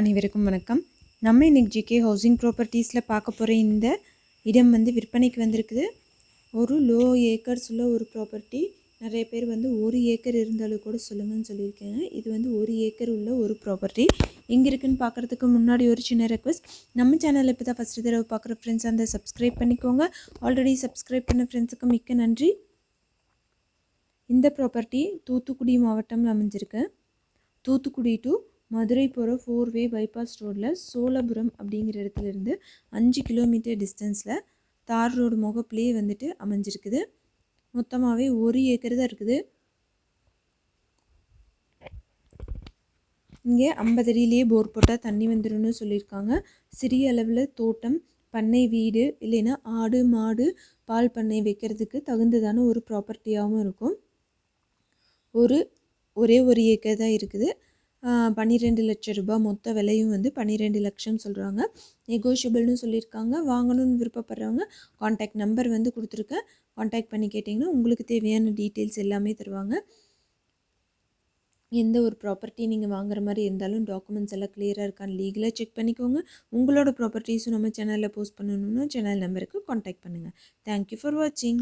அனைவருக்கும் வணக்கம். நம்ம இன்னைக்கு ஜிகே ஹவுசிங் ப்ராப்பர்ட்டிஸில் பார்க்க போகிற இந்த இடம் வந்து விற்பனைக்கு வந்திருக்குது. ஒரு லோ ஏக்கர்ஸ் உள்ள ஒரு ப்ராப்பர்ட்டி. நிறைய பேர் வந்து ஒரு ஏக்கர் இருந்தாலும் கூட சொல்லுங்கன்னு சொல்லியிருக்காங்க. இது வந்து ஒரு ஏக்கர் உள்ள ஒரு ப்ராப்பர்ட்டி. எங்கே இருக்குன்னு பார்க்குறதுக்கு முன்னாடி ஒரு சின்ன ரெக்வஸ்ட் நம்ம சேனலில் இப்போ தான் ஃபஸ்ட்டு தடவை பார்க்குற ஃப்ரெண்ட்ஸ் அந்த சப்ஸ்கிரைப் பண்ணிக்கோங்க. ஆல்ரெடி சப்ஸ்கிரைப் பண்ண ஃப்ரெண்ட்ஸுக்கு மிக்க நன்றி. இந்த ப்ராப்பர்ட்டி தூத்துக்குடி மாவட்டம்ல அமைஞ்சிருக்கு. தூத்துக்குடி டு மதுரை போகிற ஃபோர் வே பைபாஸ் ரோட்டில் சோழபுரம் அப்படிங்கிற இடத்துல இருந்து அஞ்சு கிலோமீட்டர் டிஸ்டன்ஸில் தார் ரோடு முகப்புலேயே வந்துட்டு அமைஞ்சிருக்குது. மொத்தமாகவே ஒரு ஏக்கர் தான் இருக்குது. இங்கே ஐம்பது அடியிலேயே போர் போட்டால் தண்ணி வந்துடும்னு சொல்லியிருக்காங்க. சிறிய அளவில் தோட்டம் பண்ணை வீடு இல்லைன்னா ஆடு மாடு பால் பண்ணை வைக்கிறதுக்கு தகுந்ததான ஒரு ப்ராப்பர்ட்டியாகவும் இருக்கும். ஒரு ஒரே ஒரு ஏக்கர் தான் இருக்குது. பன்னிரெண்டு லட்சம் ரூபாய் மொத்த விலையும் வந்து பன்னிரெண்டு லட்சம் சொல்கிறாங்க நெகோஷியபிள்னு சொல்லியிருக்காங்க. வாங்கணும்னு விருப்பப்படுறவங்க காண்டாக்ட் நம்பர் வந்து கொடுத்துருக்கேன். காண்டாக்ட் பண்ணி கேட்டிங்கன்னா உங்களுக்கு தேவையான டீட்டெயில்ஸ் எல்லாமே தருவாங்க. எந்த ஒரு ப்ராப்பர்ட்டி நீங்கள் வாங்குற மாதிரி இருந்தாலும் டாக்குமெண்ட்ஸ் எல்லாம் கிளியராக இருக்கான்னு லீகலாக செக் பண்ணிக்கோங்க. உங்களோட ப்ராப்பர்ட்டிஸும் நம்ம சேனலில் போஸ்ட் பண்ணணும்னா சேனல் நம்பருக்கு காண்டாக்ட் பண்ணுங்கள் தேங்க்யூ ஃபார் வாட்சிங்